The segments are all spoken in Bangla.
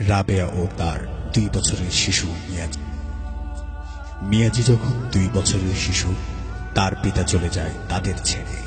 রাবেয়া ও তার দুই বছরের শিশু মিয়াজি। মিয়াজি যখন দুই বছরের শিশু, তার পিতা চলে যায় তাদের ছেড়ে।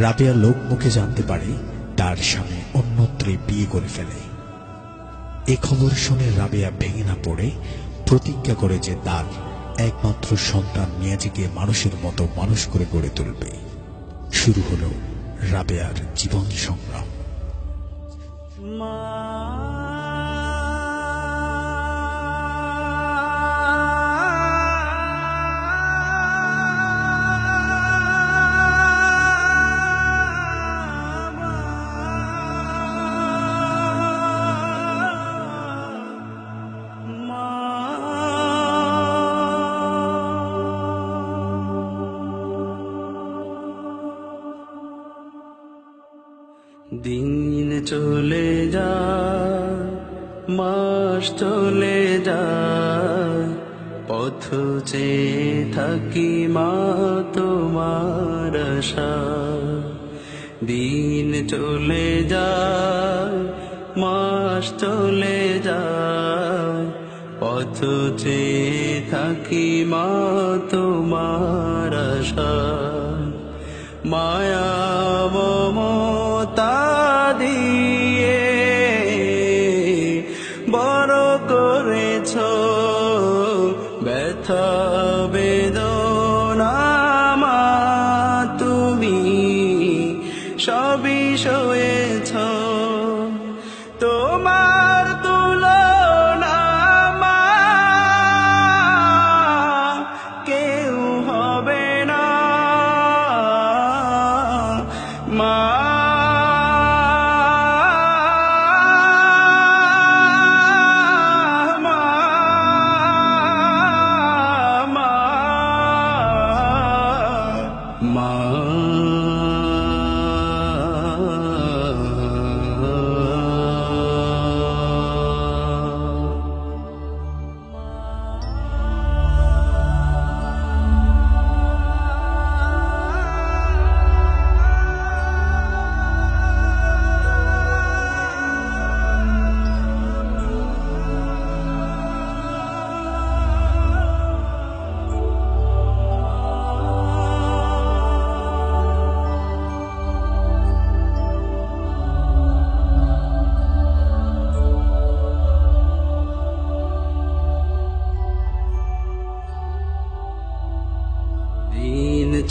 রাবেয়া লোক মুখে জানতে পারে তার স্বামী অন্যত্রে বিয়ে করে ফেলে। এ খবর শুনে রাবেয়া ভেঙে না পড়ে প্রতিজ্ঞা করে যে তার একমাত্র সন্তান মিয়াজিকে মানুষের মতো মানুষ করে গড়ে তুলবে। শুরু হলো রাবেয়ার জীবন সংগ্রাম। দিন চলে যায়, মাস চলে যায়, পথ চেয়ে থাকি মা তোমার আশা। দিন চলে যায়, মাস চলে যায়, পথ চেয়ে থাকি মা তোমার আশা। মায়া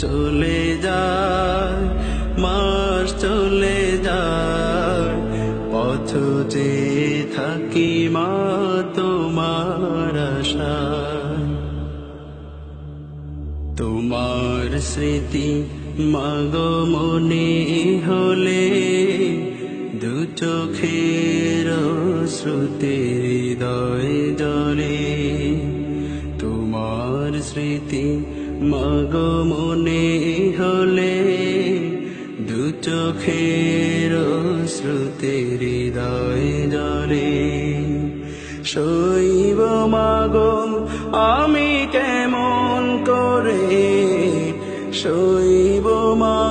চলে যায়, মাস চলে যায়। পথ যে থাকি মা তোমার আশায়। তোমার স্মৃতি মাগো মনে হলে দু চোখের শ্রুতি হৃদয় জলে তোমার স্মৃতি মাগো মনে হলে দু চোখের শ্রুতি হৃদয় জলে। শৈব মাগো, আমি কেমন করে শৈব মাগো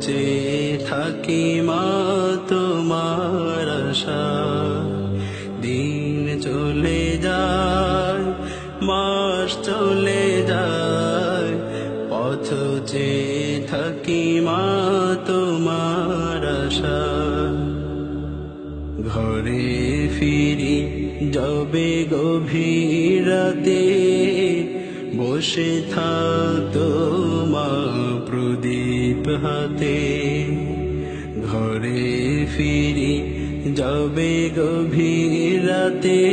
চেয়ে থাকি মা তোমার আশা। দিন চলে যায়, মাস চলে যায়, পথ চেয়ে থাকি মা তোমার আশা। ঘরে ফিরি যাবে গভীর রাতে বসে থাকতো মা প্রদীপ হাতে। ঘরে ফিরি যাবে গভীর রাতে।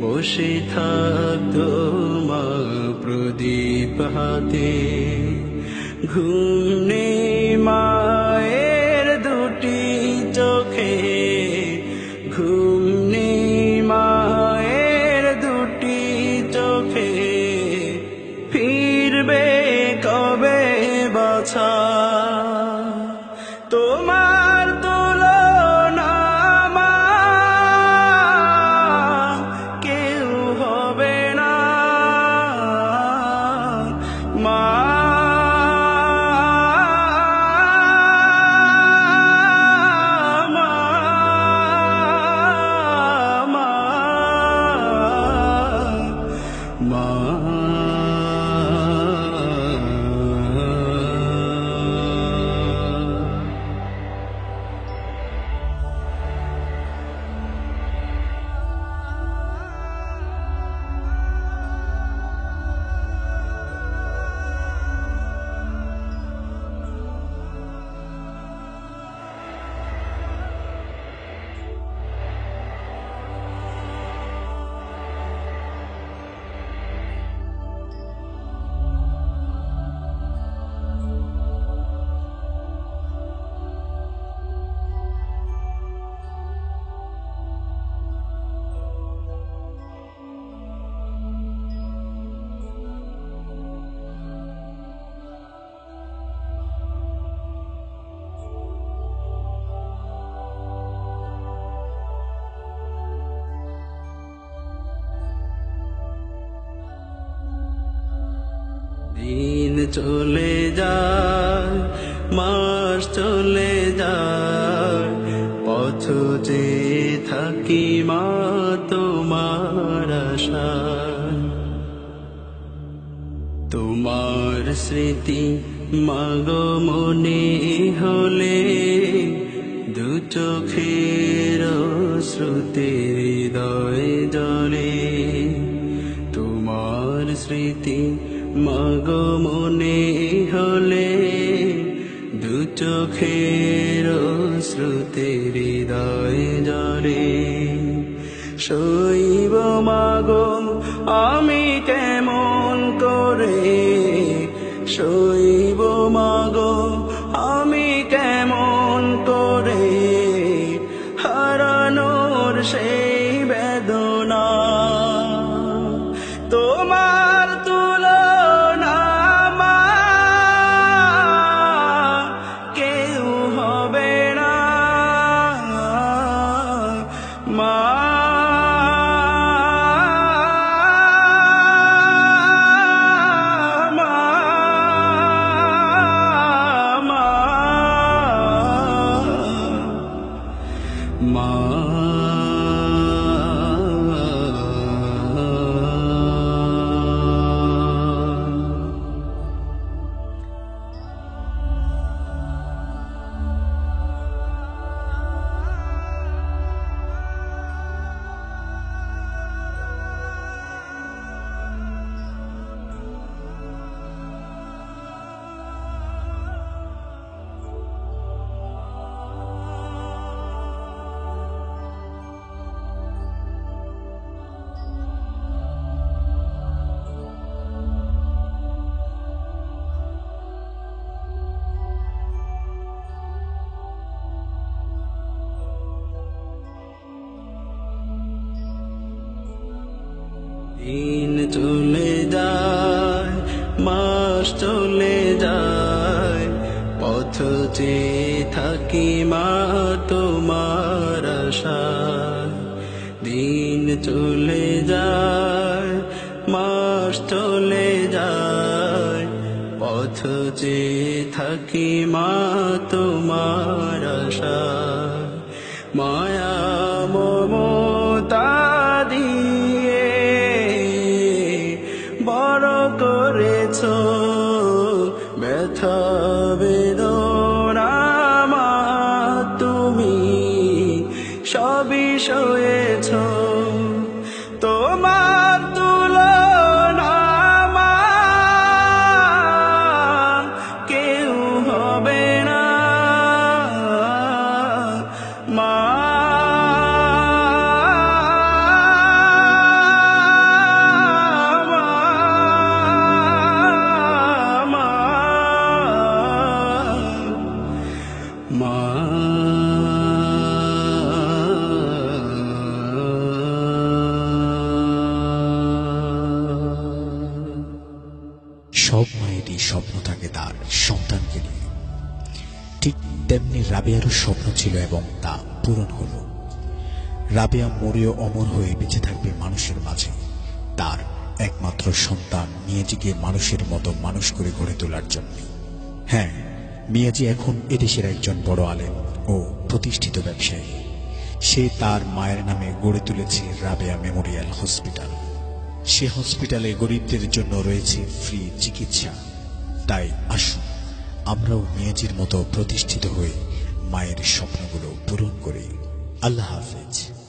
বসে থাকতো মা প্রদীপ হাতে। ঘুম নেই দিন চলে যায়, মাস চলে যায়, পথ যে থাকি মা তোমার তোমার স্মৃতি মাগো মনে হলে দু চোখের শ্রুতির মাগো মনে হলে দু চোখের শ্রুতির হৃদয় জরে শৈব মাগো, আমি কেমন করে? শৈব মাগো মা, দিন চলে যায়, মাস চলে যায়। পথ চেয়ে থাকি মা তোমার আশায়। দিন চলে যায়, মাস চলে যায়। পথ চেয়ে থাকি মা তোমার আশায়। মায়া বেদনা মা তুমি সবই তার সন্তানকে নিয়ে। ঠিক তেমনি রাবেয়ারও স্বপ্ন ছিল এবং তা পূরণ হলো। রাবেয়া মরেও অমর হয়ে বেঁচে থাকবে মানুষের মাঝে। তার একমাত্র সন্তান মিয়াজিকে মানুষের মতো মানুষ করে গড়ে তোলার জন্য। হ্যাঁ মিয়াজি এখন এদেশের একজন বড় আলেম ও প্রতিষ্ঠিত ব্যবসায়ী। সে তার মায়ের নামে গড়ে তুলেছে রাবেয়া মেমোরিয়াল হসপিটাল। সে হসপিটালে গরিবদের জন্য রয়েছে ফ্রি চিকিৎসা। তাই আসুন, আমরাও মেয়েজির মতো প্রতিষ্ঠিত হয়ে মায়ের স্বপ্নগুলো পূরণ করি। আল্লাহ হাফেজ।